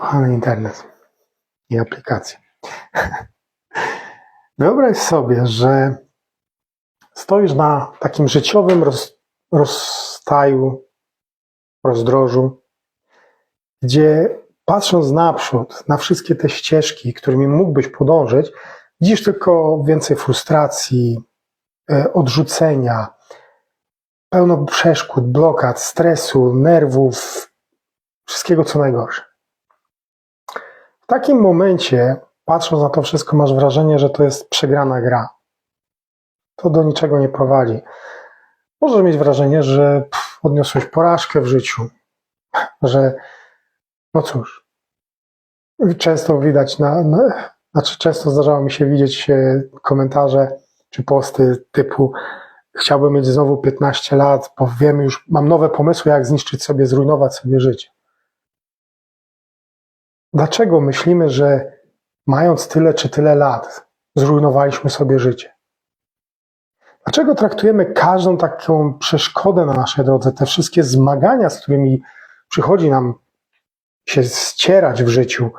Kochany internet i aplikacje. Wyobraź sobie, że stoisz na takim życiowym roz, rozstaju, rozdrożu, gdzie patrząc naprzód, na wszystkie te ścieżki, którymi mógłbyś podążyć, widzisz tylko więcej frustracji, e, odrzucenia, pełno przeszkód, blokad, stresu, nerwów, wszystkiego co najgorsze. W takim momencie, patrząc na to wszystko, masz wrażenie, że to jest przegrana gra. To do niczego nie prowadzi. Możesz mieć wrażenie, że pff, odniosłeś porażkę w życiu, że no cóż, często widać na, na znaczy często zdarzało mi się widzieć e, komentarze czy posty typu chciałbym mieć znowu 15 lat, bo wiem już, mam nowe pomysły, jak zniszczyć sobie, zrujnować sobie życie. Dlaczego myślimy, że mając tyle czy tyle lat, zrujnowaliśmy sobie życie? Dlaczego traktujemy każdą taką przeszkodę na naszej drodze, te wszystkie zmagania, z którymi przychodzi nam się ścierać w życiu,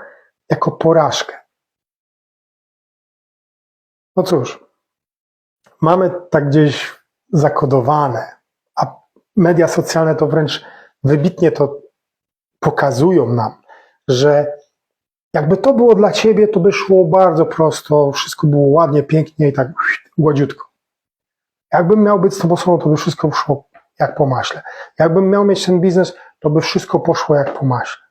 jako porażkę? No cóż, mamy tak gdzieś zakodowane, a media socjalne to wręcz wybitnie to pokazują nam, że jakby to było dla ciebie, to by szło bardzo prosto, wszystko było ładnie, pięknie i tak gładziutko. Jakbym miał być z tobą sobą, to by wszystko szło jak po maśle. Jakbym miał mieć ten biznes, to by wszystko poszło jak po maśle.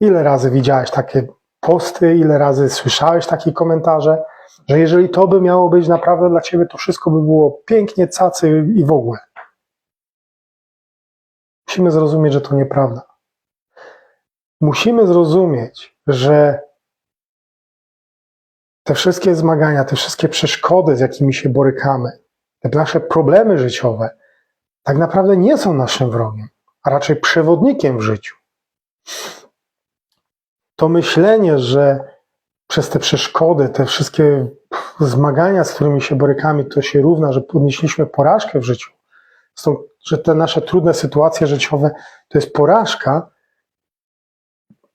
Ile razy widziałeś takie posty, ile razy słyszałeś takie komentarze, że jeżeli to by miało być naprawdę dla ciebie, to wszystko by było pięknie, cacy i w ogóle. Musimy zrozumieć, że to nieprawda. Musimy zrozumieć, że te wszystkie zmagania, te wszystkie przeszkody, z jakimi się borykamy, te nasze problemy życiowe, tak naprawdę nie są naszym wrogiem, a raczej przewodnikiem w życiu. To myślenie, że przez te przeszkody, te wszystkie zmagania, z którymi się borykamy, to się równa, że podnieśliśmy porażkę w życiu, że te nasze trudne sytuacje życiowe to jest porażka,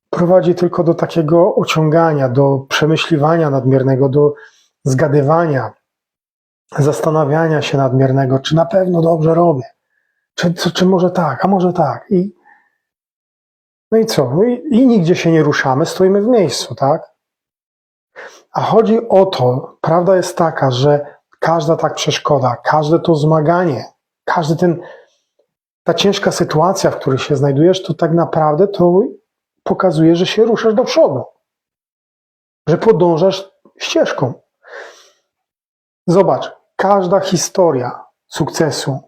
prowadzi tylko do takiego ociągania, do przemyśliwania nadmiernego, do zgadywania, zastanawiania się nadmiernego, czy na pewno dobrze robię, czy, czy, czy może tak, a może tak. I, no i co? No i, I nigdzie się nie ruszamy, stoimy w miejscu, tak? A chodzi o to, prawda jest taka, że każda tak przeszkoda, każde to zmaganie, każdy ten, ta ciężka sytuacja, w której się znajdujesz, to tak naprawdę to pokazuje, że się ruszasz do przodu, że podążasz ścieżką. Zobacz, każda historia sukcesu,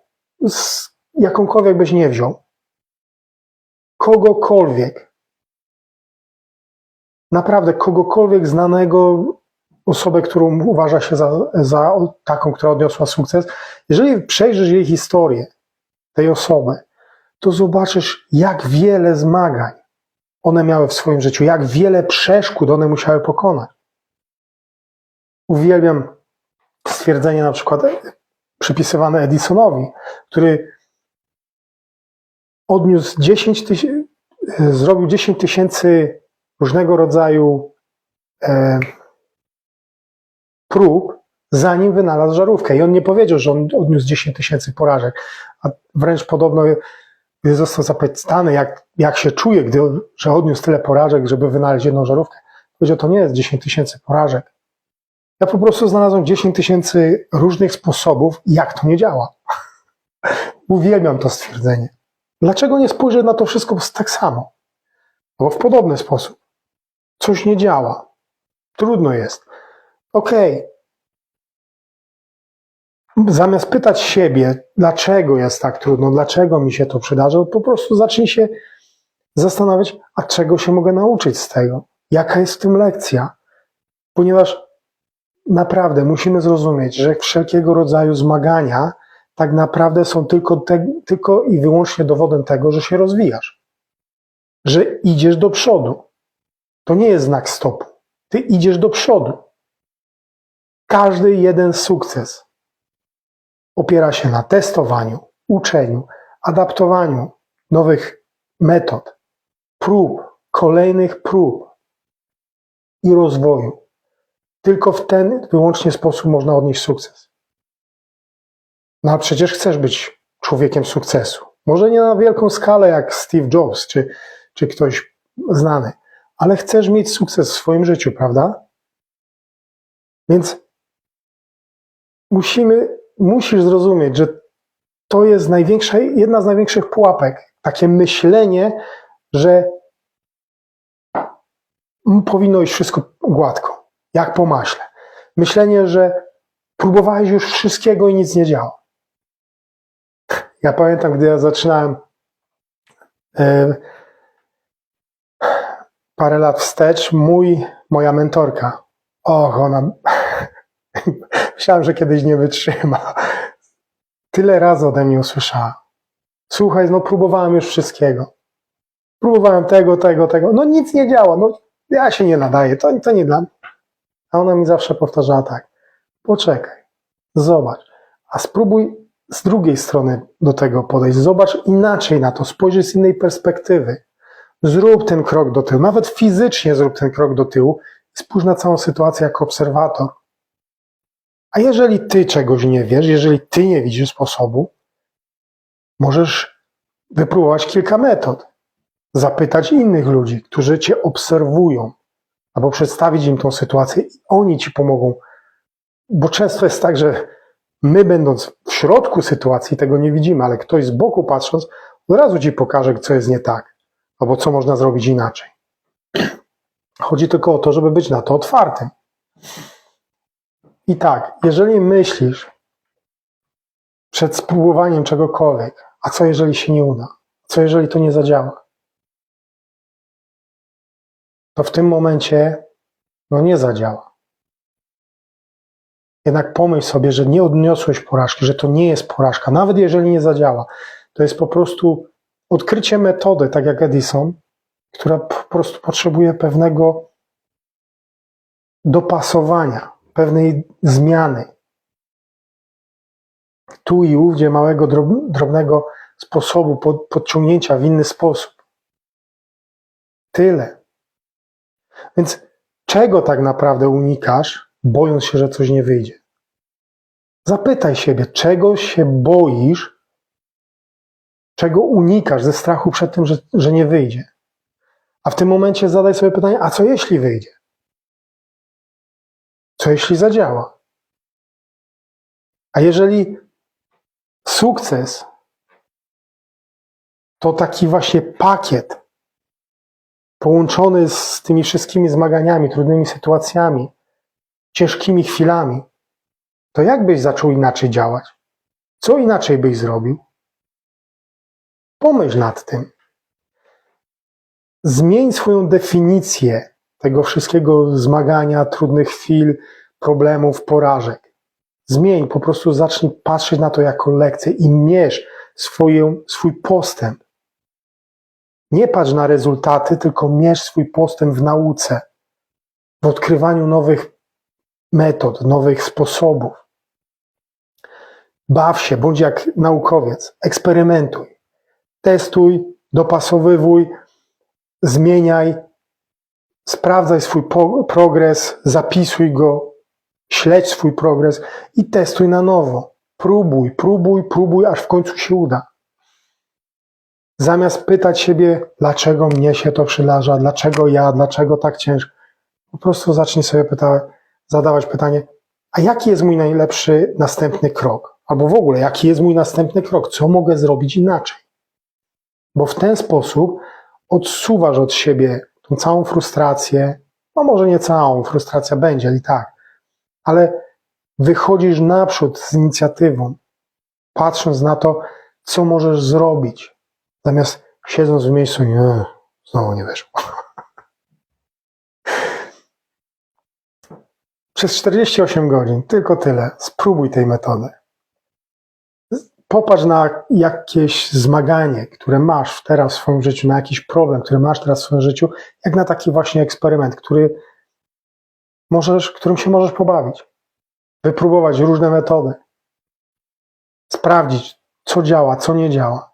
z jakąkolwiek byś nie wziął, kogokolwiek, naprawdę kogokolwiek znanego, osobę, którą uważa się za, za taką, która odniosła sukces, jeżeli przejrzysz jej historię, tej osoby, to zobaczysz, jak wiele zmagań one miały w swoim życiu, jak wiele przeszkód one musiały pokonać. Uwielbiam stwierdzenie na przykład przypisywane Edisonowi, który odniósł 10 tysięcy, zrobił 10 tysięcy różnego rodzaju e, prób, zanim wynalazł żarówkę. I on nie powiedział, że on odniósł 10 tysięcy porażek, a wręcz podobno, gdy został zapytany, jak, jak się czuje, gdy, że odniósł tyle porażek, żeby wynaleźć jedną żarówkę, powiedział, to nie jest 10 tysięcy porażek. Ja po prostu znalazłem 10 tysięcy różnych sposobów, jak to nie działa. Uwielbiam to stwierdzenie. Dlaczego nie spojrzeć na to wszystko tak samo? Bo w podobny sposób. Coś nie działa. Trudno jest. Okej. Okay. Zamiast pytać siebie, dlaczego jest tak trudno, dlaczego mi się to przydarza, po prostu zacznij się zastanawiać, a czego się mogę nauczyć z tego? Jaka jest w tym lekcja? Ponieważ naprawdę musimy zrozumieć, że wszelkiego rodzaju zmagania tak naprawdę są tylko, te, tylko i wyłącznie dowodem tego, że się rozwijasz, że idziesz do przodu. To nie jest znak stopu. Ty idziesz do przodu. Każdy jeden sukces opiera się na testowaniu, uczeniu, adaptowaniu nowych metod, prób, kolejnych prób i rozwoju. Tylko w ten wyłącznie sposób można odnieść sukces. No a przecież chcesz być człowiekiem sukcesu. Może nie na wielką skalę jak Steve Jobs czy, czy ktoś znany, ale chcesz mieć sukces w swoim życiu, prawda? Więc musimy, musisz zrozumieć, że to jest największa, jedna z największych pułapek. Takie myślenie, że powinno iść wszystko gładko, jak po maśle. Myślenie, że próbowałeś już wszystkiego i nic nie działa. Ja pamiętam, gdy ja zaczynałem e, parę lat wstecz, mój, moja mentorka, och, ona, myślałem, że kiedyś nie wytrzyma. Tyle razy ode mnie usłyszała. Słuchaj, no próbowałem już wszystkiego. Próbowałem tego, tego, tego. No nic nie działa. No ja się nie nadaję. To, to nie dla mnie. A ona mi zawsze powtarzała tak. Poczekaj. Zobacz. A spróbuj z drugiej strony do tego podejść. Zobacz inaczej na to. Spojrzyj z innej perspektywy. Zrób ten krok do tyłu. Nawet fizycznie zrób ten krok do tyłu. Spójrz na całą sytuację jako obserwator. A jeżeli ty czegoś nie wiesz, jeżeli ty nie widzisz sposobu, możesz wypróbować kilka metod. Zapytać innych ludzi, którzy cię obserwują, albo przedstawić im tą sytuację i oni ci pomogą. Bo często jest tak, że my, będąc w środku sytuacji, tego nie widzimy, ale ktoś z boku patrząc, od razu ci pokaże, co jest nie tak, albo co można zrobić inaczej. Chodzi tylko o to, żeby być na to otwartym. I tak, jeżeli myślisz przed spróbowaniem czegokolwiek, a co jeżeli się nie uda? Co jeżeli to nie zadziała? To w tym momencie no nie zadziała. Jednak pomyśl sobie, że nie odniosłeś porażki, że to nie jest porażka, nawet jeżeli nie zadziała. To jest po prostu odkrycie metody, tak jak Edison, która po prostu potrzebuje pewnego dopasowania, pewnej zmiany. Tu i ówdzie małego, drobnego sposobu pod, podciągnięcia w inny sposób. Tyle. Więc czego tak naprawdę unikasz, bojąc się, że coś nie wyjdzie? Zapytaj siebie, czego się boisz, czego unikasz ze strachu przed tym, że, że nie wyjdzie. A w tym momencie zadaj sobie pytanie, a co jeśli wyjdzie? Co jeśli zadziała? A jeżeli sukces to taki właśnie pakiet połączony z tymi wszystkimi zmaganiami, trudnymi sytuacjami, ciężkimi chwilami, to jak byś zaczął inaczej działać? Co inaczej byś zrobił? Pomyśl nad tym. Zmień swoją definicję tego wszystkiego zmagania, trudnych chwil, problemów, porażek. Zmień, po prostu zacznij patrzeć na to jako lekcję i mierz swoją, swój postęp. Nie patrz na rezultaty, tylko mierz swój postęp w nauce, w odkrywaniu nowych metod, nowych sposobów. Baw się, bądź jak naukowiec, eksperymentuj, testuj, dopasowywuj, zmieniaj, sprawdzaj swój progres, zapisuj go, śledź swój progres i testuj na nowo. Próbuj, próbuj, próbuj, aż w końcu się uda. Zamiast pytać siebie, dlaczego mnie się to przydarza, dlaczego ja, dlaczego tak ciężko, po prostu zacznij sobie pyta zadawać pytanie, a jaki jest mój najlepszy następny krok? Albo w ogóle, jaki jest mój następny krok? Co mogę zrobić inaczej? Bo w ten sposób odsuwasz od siebie całą frustrację, no może nie całą, frustracja będzie i tak, ale wychodzisz naprzód z inicjatywą, patrząc na to, co możesz zrobić, zamiast siedząc w miejscu, nie, znowu nie weszło. Przez 48 godzin, tylko tyle, spróbuj tej metody. Popatrz na jakieś zmaganie, które masz teraz w swoim życiu, na jakiś problem, który masz teraz w swoim życiu, jak na taki właśnie eksperyment, który możesz, którym się możesz pobawić. Wypróbować różne metody. Sprawdzić, co działa, co nie działa.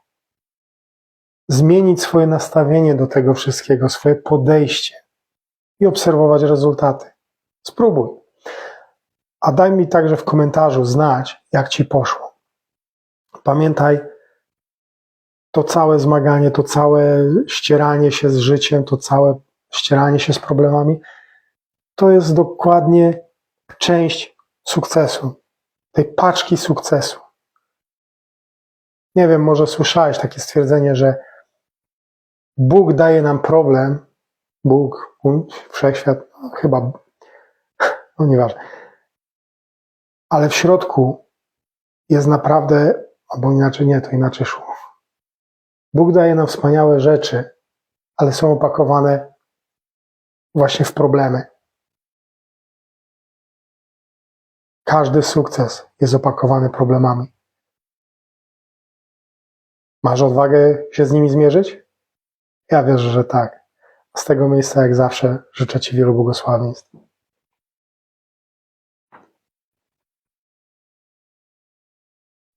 zmienić swoje nastawienie do tego wszystkiego, swoje podejście i obserwować rezultaty. Spróbuj. A daj mi także w komentarzu znać, jak ci poszło. Pamiętaj, to całe zmaganie, to całe ścieranie się z życiem, to całe ścieranie się z problemami, to jest dokładnie część sukcesu, tej paczki sukcesu. Nie wiem, może słyszałeś takie stwierdzenie, że Bóg daje nam problem, Bóg, wszechświat, no, chyba, no nieważne, ale w środku jest naprawdę, albo inaczej nie, to inaczej szło. Bóg daje nam wspaniałe rzeczy, ale są opakowane właśnie w problemy. Każdy sukces jest opakowany problemami. Masz odwagę się z nimi zmierzyć? Ja wierzę, że tak. Z tego miejsca, jak zawsze, życzę Ci wielu błogosławieństw.